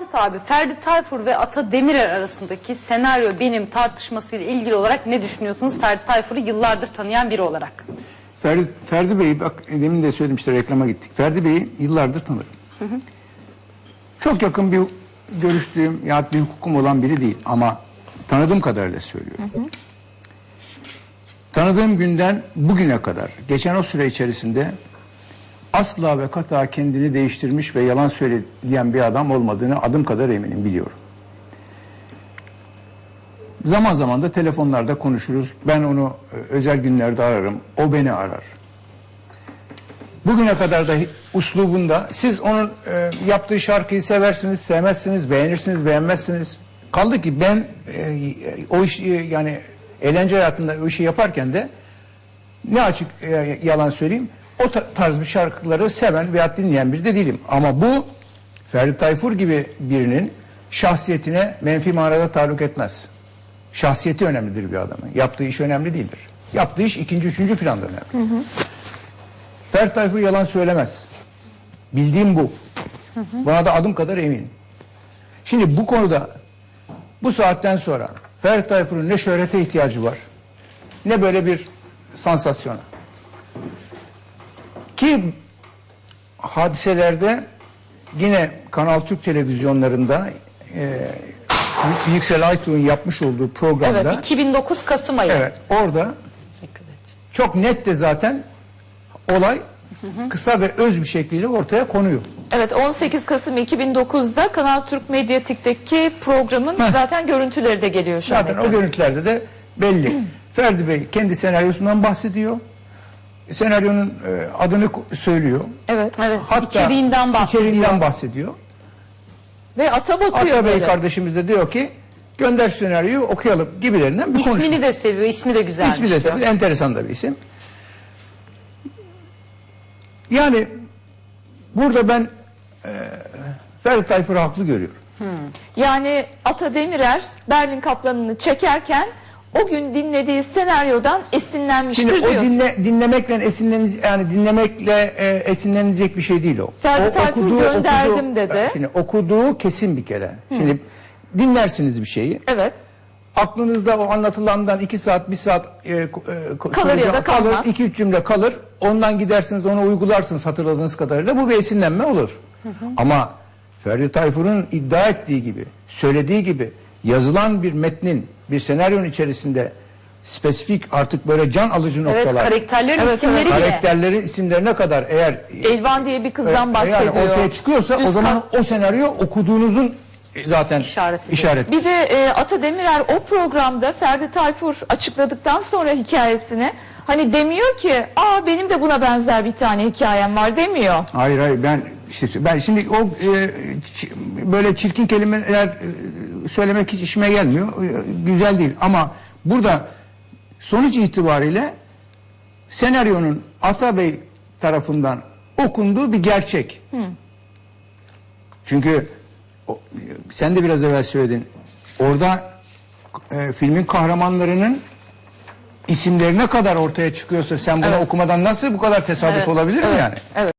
Sacit abi, Ferdi Tayfur ve Ata Demirer arasındaki senaryo benim tartışmasıyla ilgili olarak ne düşünüyorsunuz? Ferdi Tayfur'u yıllardır tanıyan biri olarak. Ferdi, Ferdi Bey'i bak demin de söyledim işte reklama gittik. Ferdi Bey'i yıllardır tanırım. Çok yakın bir görüştüğüm ya bir hukukum olan biri değil ama tanıdığım kadarıyla söylüyorum. Tanıdığım günden bugüne kadar geçen o süre içerisinde asla ve kata kendini değiştirmiş ve yalan söyleyen bir adam olmadığını adım kadar eminim biliyorum. Zaman zaman da telefonlarda konuşuruz. Ben onu e, özel günlerde ararım. O beni arar. Bugüne kadar da uslubunda siz onun e, yaptığı şarkıyı seversiniz, sevmezsiniz, beğenirsiniz, beğenmezsiniz. Kaldı ki ben e, o iş yani eğlence hayatında o işi yaparken de ne açık yalan söyleyeyim o ta- tarz bir şarkıları seven veya dinleyen biri de değilim. Ama bu Ferdi Tayfur gibi birinin şahsiyetine menfi manada taalluk etmez. Şahsiyeti önemlidir bir adamın. Yaptığı iş önemli değildir. Yaptığı iş ikinci, üçüncü planda önemli. Ferdi Tayfur yalan söylemez. Bildiğim bu. Buna da adım kadar eminim. Şimdi bu konuda bu saatten sonra Ferdi Tayfur'un ne şöhrete ihtiyacı var ne böyle bir sansasyona. Ki hadiselerde yine Kanal Türk televizyonlarında e, Yüksel Aytuğ'un yapmış olduğu programda Evet, 2009 Kasım ayı. evet, orada çok net de zaten olay kısa ve öz bir şekilde ortaya konuyor. Evet 18 Kasım 2009'da Kanal Türk Medyatik'teki programın zaten görüntüleri de geliyor şu an. Zaten o görüntülerde de belli. Ferdi Bey kendi senaryosundan bahsediyor. Senaryonun e, adını söylüyor. Evet. Evet, Hatta içeriğinden bahsediyor. içeriğinden bahsediyor. Ve ata bakıyor Ata Bey böyle. kardeşimiz de diyor ki gönder senaryoyu okuyalım gibilerinden bir konuşma. İsmini de seviyor, ismi de güzelmiş. İsmi de diyor. tabii enteresan da bir isim. Yani burada ben e, Ferdi Tayfur'u haklı görüyorum. Yani Ata Demirer Berlin Kaplanı'nı çekerken o gün dinlediği senaryodan esinlenmiştir Şimdi o diyorsun. dinle, dinlemekle esinlen yani dinlemekle e, esinlenilecek bir şey değil o. Ferdi o Tayfur gönderdim dedi. Şimdi okuduğu kesin bir kere. Şimdi dinlersiniz bir şeyi. Evet. Aklınızda o anlatılandan iki saat, bir saat e, e, Kalır ya da kalır, kalmaz. iki üç cümle kalır. Ondan gidersiniz, onu uygularsınız hatırladığınız kadarıyla. Bu bir esinlenme olur. Ama Ferdi Tayfur'un iddia ettiği gibi, söylediği gibi yazılan bir metnin, bir senaryonun içerisinde spesifik artık böyle can alıcı Evet, noktalar, karakterlerin Evet, isimleri bile. karakterlerin isimlerine kadar eğer Elvan diye bir kızdan e, bahsediyor. yani ortaya çıkıyorsa o Üst zaman o senaryo okuduğunuzun zaten İşaretidir. işaret. Bir de e, Ata Demirer o programda Ferdi Tayfur açıkladıktan sonra hikayesini hani demiyor ki aa benim de buna benzer bir tane hikayem var demiyor. Hayır hayır ben işte ben şimdi o e, böyle çirkin kelimeler e, söylemek hiç işime gelmiyor. E, güzel değil ama burada sonuç itibariyle senaryonun Atabey tarafından okunduğu bir gerçek. Çünkü o, sen de biraz evvel söyledin. Orada e, filmin kahramanlarının isimlerine kadar ortaya çıkıyorsa sen bunu Evet. okumadan nasıl bu kadar tesadüf Evet, olabilir mi Evet, yani? evet.